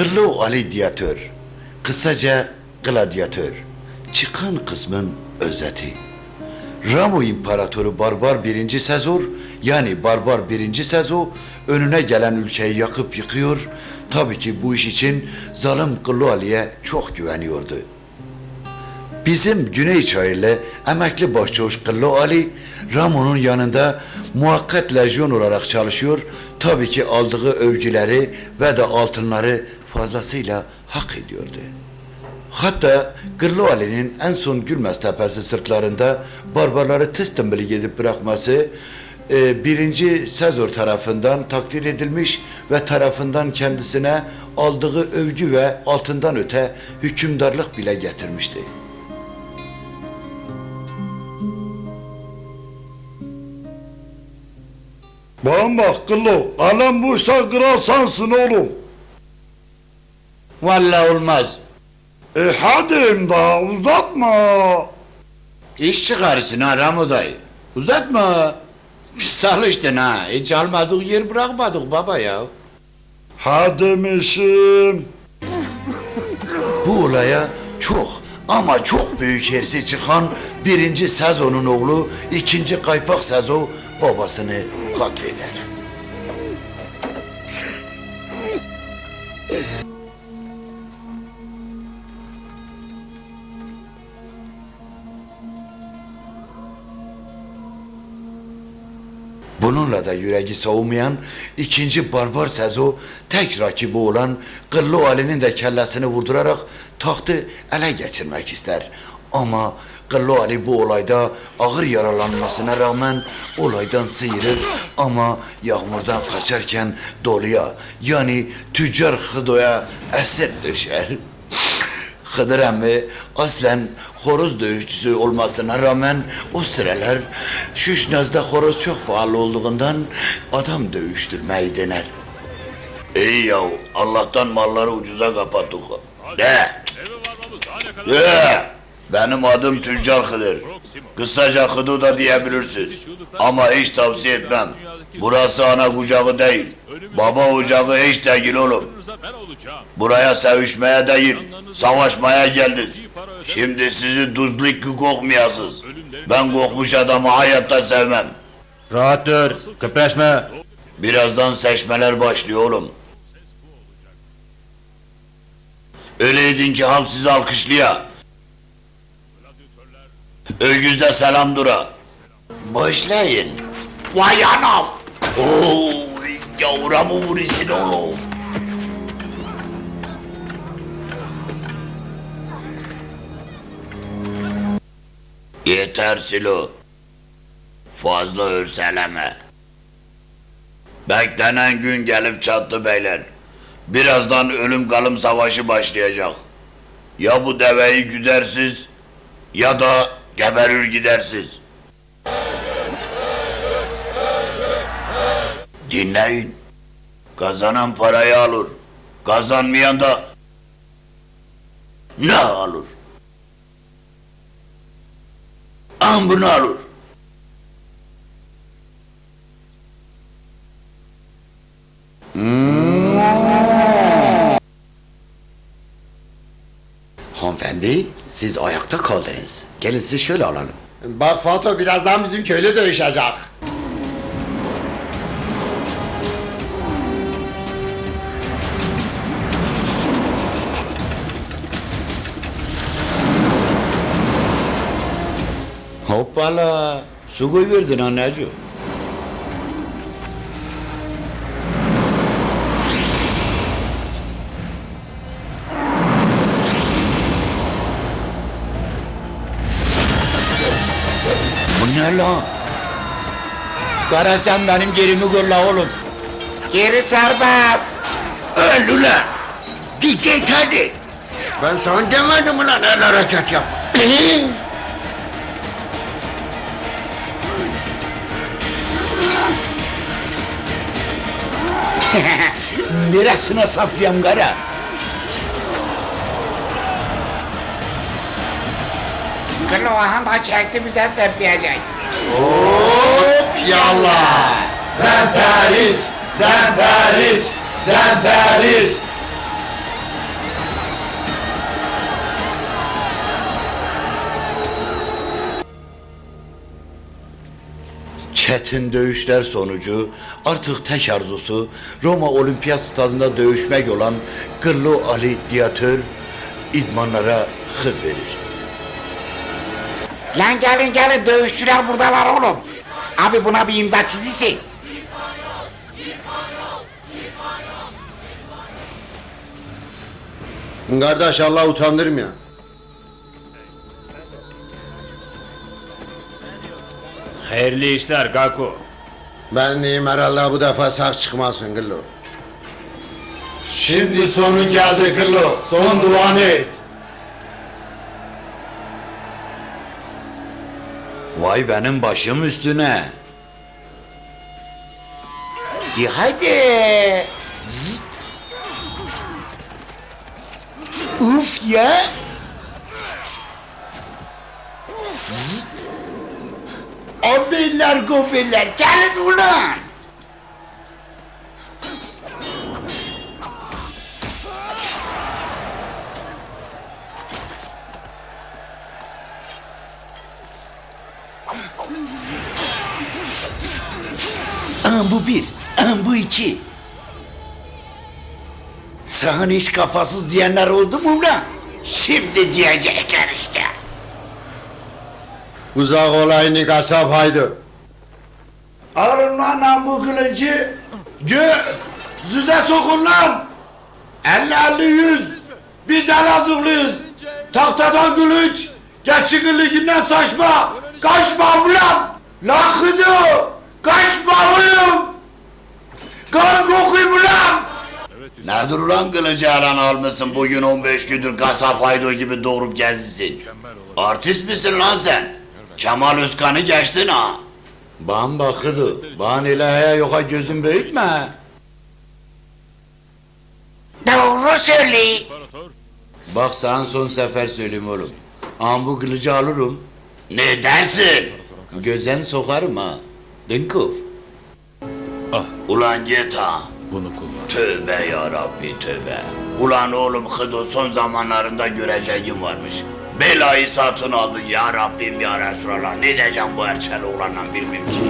Kıllı Ali Diyatör, kısaca gladyatör. Çıkan kısmın özeti. Ramo İmparatoru Barbar 1. Sezor yani Barbar 1. Sezo önüne gelen ülkeyi yakıp yıkıyor. Tabii ki bu iş için zalim Kıllı Ali'ye çok güveniyordu. Bizim Güney Çayırlı emekli başçavuş Kıllı Ali, Ramon'un yanında muhakkak lejyon olarak çalışıyor. Tabii ki aldığı övgüleri ve de altınları fazlasıyla hak ediyordu. Hatta Kıllı Ali'nin en son Gülmez Tepesi sırtlarında barbarları tıs tımbılı gidip bırakması e, birinci Sezor tarafından takdir edilmiş ve tarafından kendisine aldığı övgü ve altından öte hükümdarlık bile getirmişti. Bana bak kıllı. Alem buysa kral sensin oğlum. Vallahi olmaz. E hadi daha uzatma. İş çıkarırsın ha Ramo dayı. Uzatma. Biz çalıştın ha. Hiç almadık yer bırakmadık baba ya. Ha demişim. Bu olaya çok ama çok büyük hersi çıkan birinci Sezon'un oğlu ikinci Kaypak Sezo babasını katleder. Bununla da yüreği soğumayan ikinci barbar Sezo tek rakibi olan Kıllı Ali'nin de kellesini vurdurarak tahtı ele geçirmek ister. Ama Kıllı Ali bu olayda ağır yaralanmasına rağmen olaydan sıyırır ama yağmurdan kaçarken doluya yani tüccar Hıdo'ya esir düşer. Hıdır emmi aslen horoz dövüşçüsü olmasına rağmen o sıralar Şüşnaz'da horoz çok faal olduğundan adam dövüştürmeyi dener. İyi yahu Allah'tan malları ucuza kapattık. Ne? Ee, benim adım Tüccar Hıdır. Kısaca Hıdı da diyebilirsiniz. Ama hiç tavsiye etmem. Burası ana kucağı değil. Baba ocağı hiç değil oğlum. Buraya sevişmeye değil, savaşmaya geldiniz. Şimdi sizi duzluk ki kokmayasınız. Ben kokmuş adamı hayatta sevmem. Rahat dur, kıpraşma. Birazdan seçmeler başlıyor oğlum. Öyleydin ki halk sizi alkışlaya. Ögüzde selam dura. Başlayın. Vay anam. Oo, yavra mı vuruyorsun oğlum? Yeter Silo. Fazla örseleme. Beklenen gün gelip çattı beyler. Birazdan ölüm kalım savaşı başlayacak. Ya bu deveyi güdersiz ya da geberir gidersiz. Dinleyin. Kazanan parayı alır. Kazanmayan da ne alır? Amrını alır. Hanımefendi, siz ayakta kaldınız. Gelin sizi şöyle alalım. Bak Fato birazdan bizim köylü dövüşecek. Hoppala, su koy verdin anneciğim. Ne lan? Kara sen benim gerimi gör la oğlum. Geri serbest. Öl ulan! Git hadi! Ben sana demedim mi lan el hareket yap. Neresine saplayam kara? Kırlığın da çekti bize serpiyecek. Hop yallah. Zemteriç, zemteriç, zemteriç. çetin dövüşler sonucu artık tek arzusu Roma Olimpiyat Stadında dövüşmek olan Gırlı Ali Diyatör idmanlara hız verir. Lan gelin gelin dövüşçüler buradalar oğlum. Abi buna bir imza çizilsin. Kardeş Allah utandırmıyor. Hayırlı işler Gaku. Ben diyeyim herhalde bu defa sağ çıkmasın Güllo. Şimdi sonun geldi Kırlı. Son duanı et. Vay benim başım üstüne. De hadi. Zıt. Uf ya. Zıt. Abiler gobiler gelin ulan. Bu bir, bu iki. Sahne hiç kafasız diyenler oldu mu lan? Şimdi diyecekler işte. Uzak olayını kasap haydi. Alın lan bu kılıcı. Gö Züze sokun lan. Elli elli yüz. Biz Elazığlıyız. Tahtadan kılıç. Geçikin liginden saçma. Kaçma ulan. Lakıdı. Kaçma oğlum. Kan kokuyum ulan. Nedir ulan kılıcı alan almışsın bugün 15 gündür kasap haydo gibi doğurup gezisin. Artist misin lan sen? Kemal Özkan'ı geçtin ha. Ban bakıdı. Ban ilahaya yoka gözün büyütme. Doğru söyle. Bak sana son sefer söyleyeyim oğlum. Am bu kılıcı alırım. Ne dersin? Gözen sokarım ha. Dinkuf. Ah. Ulan git ha. Bunu kullan. Tövbe ya Rabbi tövbe. Ulan oğlum Hıdo son zamanlarında göreceğim varmış. Belayı satın aldın ya Rabbim ya Resulallah. Ne diyeceğim bu erçel oğlanla bilmem ki.